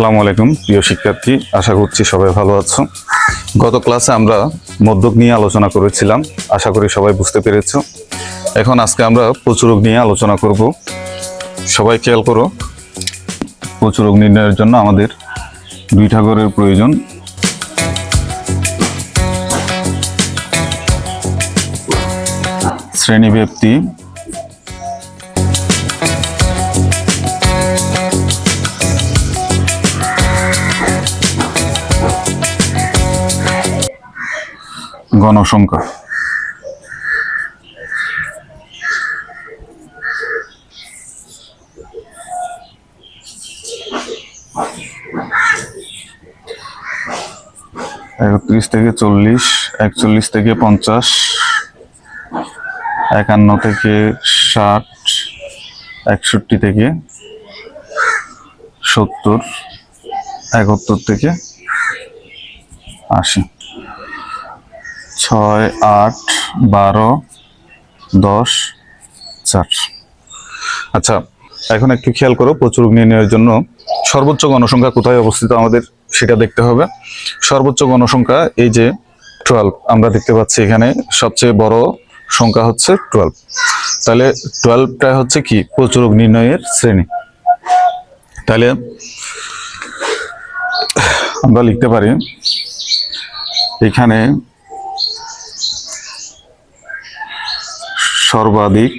আসসালামু আলাইকুম, প্রিয় শিক্ষার্থী, আশা করছি সবাই ভালো আছো। গত ক্লাসে আমরা মদ্যক নিয়ে আলোচনা করেছিলাম, আশা করি সবাই বুঝতে পেরেছ। এখন আজকে আমরা প্রচুরক নিয়ে আলোচনা করব। সবাই খেয়াল করো প্রচুরক নির্ণয়ের জন্য আমাদের দুইটা ঘরের প্রয়োজন। শ্রেণি গণসংখ্যা একত্রিশ থেকে চল্লিশ, একচল্লিশ থেকে পঞ্চাশ, একান্ন থেকে ষাট, একষট্টি থেকে সত্তর, একাত্তর থেকে আশি। ছয়, আট, বারো, দশ, চার। আচ্ছা এখন একটু খেয়াল করো, প্রচুর নির্ণয়ের জন্য। সর্বোচ্চ গণসংখ্যা কোথায় অবস্থিত আমাদের সেটা দেখতে হবে। সর্বোচ্চ গণসংখ্যা এই যে টুয়েলভ আমরা দেখতে পাচ্ছি এখানে সবচেয়ে বড় সংখ্যা হচ্ছে টুয়েলভ তাহলে টুয়েলভটা হচ্ছে কি? প্রচুরক নির্ণয়ের শ্রেণি। তাহলে আমরা লিখতে পারি, এখানে সর্বাধিক।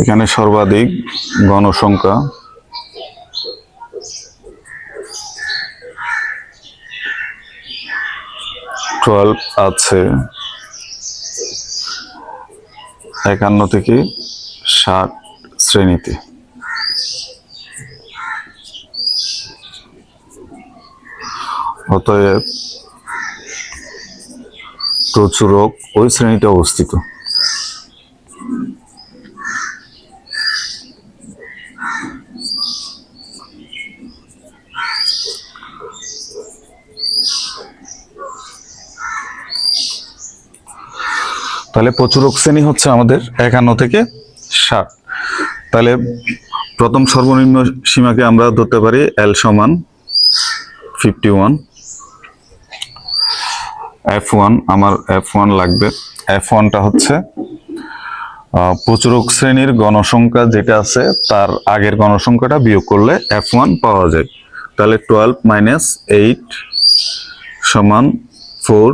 এখানে সর্বাধিক গণসংখ্যা। টুয়েলভ আছে। একান্ন থেকে ষাট শ্রেণীতে। অতএব প্রচুরক ওই শ্রেণীতে অবস্থিত। তাহলে প্রচুরক শ্রেণি হচ্ছে আমাদের একান্ন থেকে ষাট। তাহলে প্রথম সর্বনিম্ন সীমাকে আমরা ধরতে পারি এল সমান ফিফটি ওয়ান এফ ওয়ান আমার এফ ওয়ান লাগবে। এফ ওয়ানটা হচ্ছে প্রচুরক শ্রেণির গণসংখ্যা যেটা আছে, তার আগের গণসংখ্যাটা বিয়োগ করলে এফ ওয়ান পাওয়া যায়। তাহলে টুয়েলভ মাইনাস এইট সমান ফোর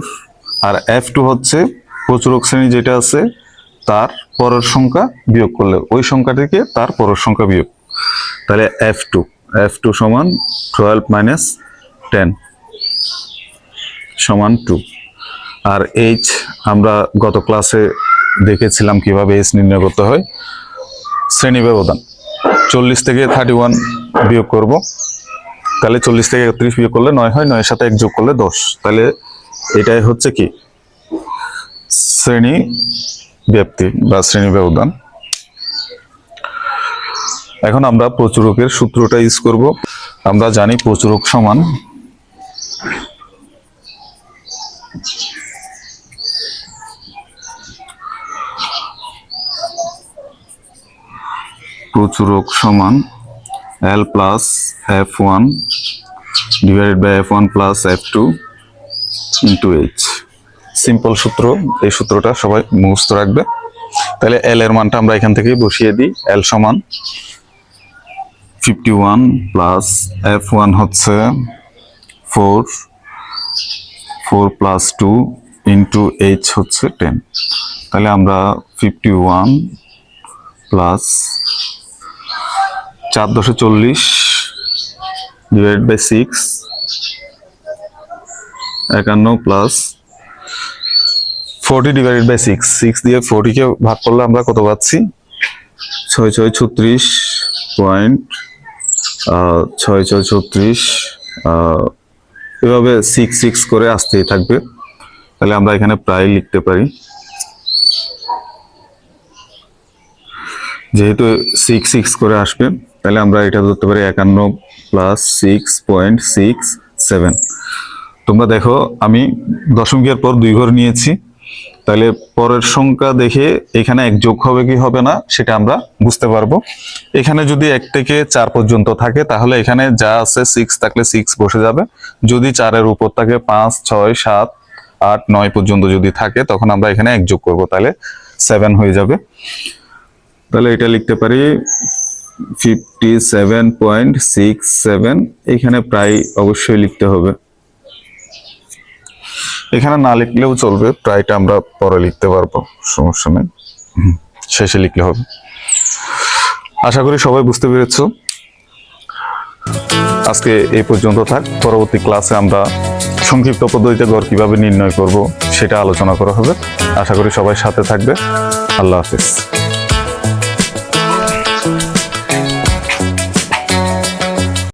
আর এফ টু হচ্ছে, প্রচুরক শ্রেণি যেটা আছে, তার পরের সংখ্যা বিয়োগ করলে, ওই সংখ্যা থেকে তার পরের সংখ্যা বিয়োগ। তাহলে এফ টু এফ টু সমান টুয়েলভ মাইনাস টেন সমান টু আর এইচ আমরা গত ক্লাসে দেখেছিলাম কীভাবে এইচ নির্ণয় করতে হয়। শ্রেণি ব্যবধান, চল্লিশ থেকে থার্টি ওয়ান বিয়োগ করব। তাহলে চল্লিশ থেকে একত্রিশ বিয়োগ করলে নয় হয়, নয়ের সাথে এক যোগ করলে দশ। তাহলে এটাই হচ্ছে কি? শ্রেণি ব্যক্তি বা শ্রেণি ব্যবধান। এখন আমরা প্রচুরকের সূত্রটা ইউজ করব। আমরা জানি প্রচুরক সমান প্রচুরক সমান L plus F one divided by F one plus F two into H simple সূত্র, এই সূত্রটা সবাই মুখস্থ রাখবে। তাহলে এল এর মানটা আমরা এখান থেকেই বসিয়ে দিই। এল সমান fifty one plus F one হচ্ছে four four plus two into H হচ্ছে টেন তাহলে আমরা ফিফটি ওয়ান প্লাস চার দশে চল্লিশ ডিভাইড বাই সিক্স একান্ন plus forty divided by six six দিয়ে ফোরটিকে ভাগ করলে আমরা কত পাচ্ছি? ছয় ছয় ছত্রিশ পয়েন্ট ছয় ছয় ছত্রিশ এভাবে সিক্স সিক্স করে আসতেই থাকবে। তাহলে আমরা এখানে প্রায় লিখতে পারি। যেহেতু সিক্স সিক্স করে আসবে তাহলে আমরা এটা ধরতে পারি একান্ন plus six point six seven তোমরা দেখো, আমি দশমিকের পর দুই ঘর নিয়েছি। তাহলে পরের সংখ্যা দেখে এখানে এক যোগ হবে কি হবে না, সেটা আমরা বুঝতে পারব। এখানে যদি এক থেকে চার পর্যন্ত থাকে, তাহলে এখানে যা আছে সিক্স থাকলে সিক্স বসে যাবে। যদি চারের উপর থাকে পাঁচ, ছয়, সাত, আট, নয় পর্যন্ত যদি থাকে, তখন আমরা এখানে এক যোগ করব, তাহলে সেভেন হয়ে যাবে। তাহলে এটা লিখতে পারি fifty seven point six seven এখানে প্রায় অবশ্যই লিখতে হবে। এখানে না লিখলেও চলবে, প্রায়টা আমরা পরে লিখতে পারব, সমস্যা নেই। শেষে লিখলে হবে। আশা করি সবাই বুঝতে পেরেছ। আজকে এই পর্যন্ত থাক, পরবর্তী ক্লাসে আমরা সংক্ষিপ্ত পদ্ধতিতে গড় কীভাবে নির্ণয় করব সেটা আলোচনা করা হবে। আশা করি সবাই সাথে থাকবে। আল্লাহ হাফিজ।